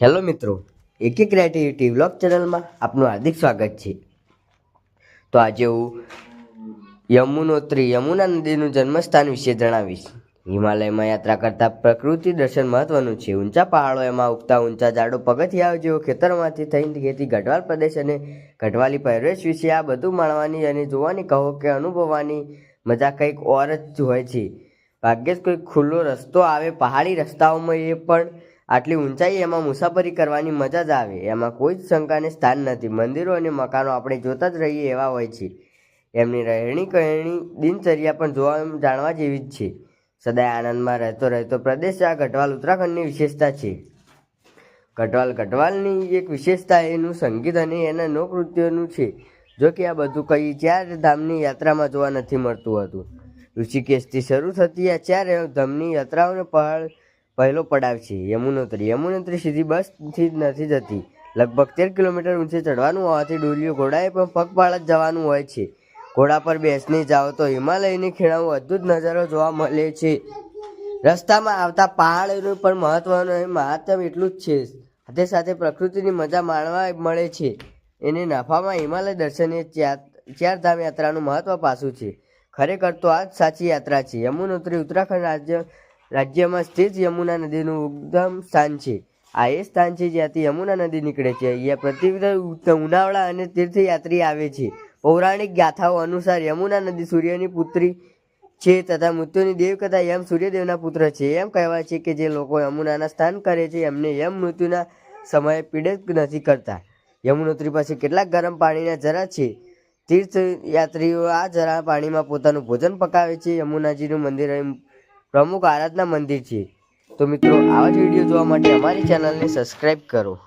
Hello મિત્રો, એકે creativity vlog ચેનલમાં આપનું હાર્દિક સ્વાગત છે. તો આજે હું યમુનોત્રી, યમુના નદીનું જન્મસ્થાન વિશે જણાવીશ. હિમાલયમાં યાત્રા કરતા પ્રકૃતિ દર્શન મહત્વનું છે. ઊંચા પહાડો એમાં ઉગતા ઊંચા ઝાડો, પગથિયાઓ જેવો ખેતરમાંથી થઈને ખેતી ગઢવાલ પ્રદેશ અને ગઢવાલી પહેરવેશ વિશે આ બધું માણવાની અને જોવાની કહો કે અનુભવવાની મજા કંઈક ઓર જ હોય છે. ભાગ્યે જ કોઈ ખુલ્લો રસ્તો આવે, પહાડી રસ્તાઓમાં એ પણ આટલી ઊંચાઈ એમાં મુસાફરી કરવાની મજા જ આવે. એમાં કોઈ જ શંકાને સ્થાન નથી. મંદિરો અને મકાનો આપણે જોતા જ રહીએ એવા હોય છે. એમની રહેણી કહેણી દિનચર્યા પણ જોવા જાણવા જેવી જ છે. સદાય આનંદમાં રહેતો રહેતો પ્રદેશ આ ગઢવાલ ઉત્તરાખંડની વિશેષતા છે. ગઢવાલ ગઢવાલની એક વિશેષતા એનું સંગીત અને એના લોકનૃત્યોનું છે. જો કે આ બધું કઈ ચાર ધામની યાત્રામાં જોવા નથી મળતું હતું. ઋષિકેશથી શરૂ થતી આ ચાર ધામની યાત્રાઓનો પહાડ પહેલો પડાવ છે, યમુનોત્રી. યમુનોત્રી સીધી બસથી જ નથી જતી. લગભગ તેર કિલોમીટર ઊંચે ચડવાનું હોવાથી ડોલીઓ ઘોડાએ પણ પગપાળા જ જવાનું હોય છે. ઘોડા પર બેસની જાઓ તો હિમાલયની ખીણાઓ અદ્ભુત નજારો જોવા મળે છે. રસ્તામાં આવતા પહાડનું પણ મહત્વનું એ મહાત્મ એટલું જ છે. સાથે સાથે પ્રકૃતિની મજા માણવા મળે છે. એને નફામાં હિમાલય દર્શન ચાર ચાર ધામ યાત્રાનું મહત્વ પાસું છે. ખરેખર તો આ જ સાચી યાત્રા છે. યમુનોત્રી ઉત્તરાખંડ રાજ્ય રાજ્યમાં સ્થિત યમુના નદીનું ઉદ્ગમ સ્થાન છે. આ એ સ્થાન છે જ્યાંથી યમુના નદી નીકળે છે. અહીંયા પ્રતિવિધ ઉનાવળા અને તીર્થયાત્રી આવે છે. પૌરાણિક ગાથાઓ અનુસાર યમુના નદી સૂર્યની પુત્રી છે તથા મૃત્યુની દેવ કથા યમ સૂર્યદેવના પુત્ર છે. એમ કહેવાય છે કે જે લોકો યમુનાના સ્થાન કરે છે, એમને યમ મૃત્યુના સમયે પીડિત નથી કરતા. યમુનોત્રી પાસે કેટલાક ગરમ પાણીના જરા છે. તીર્થયાત્રીઓ આ જરા પાણીમાં પોતાનું ભોજન પકાવે છે. યમુનાજીનું મંદિર પ્રમુખ આરાધના મંદિર છે. તો મિત્રો, આવા જ વીડિયો જોવા માટે અમારી ચેનલને સબસ્ક્રાઈબ કરો.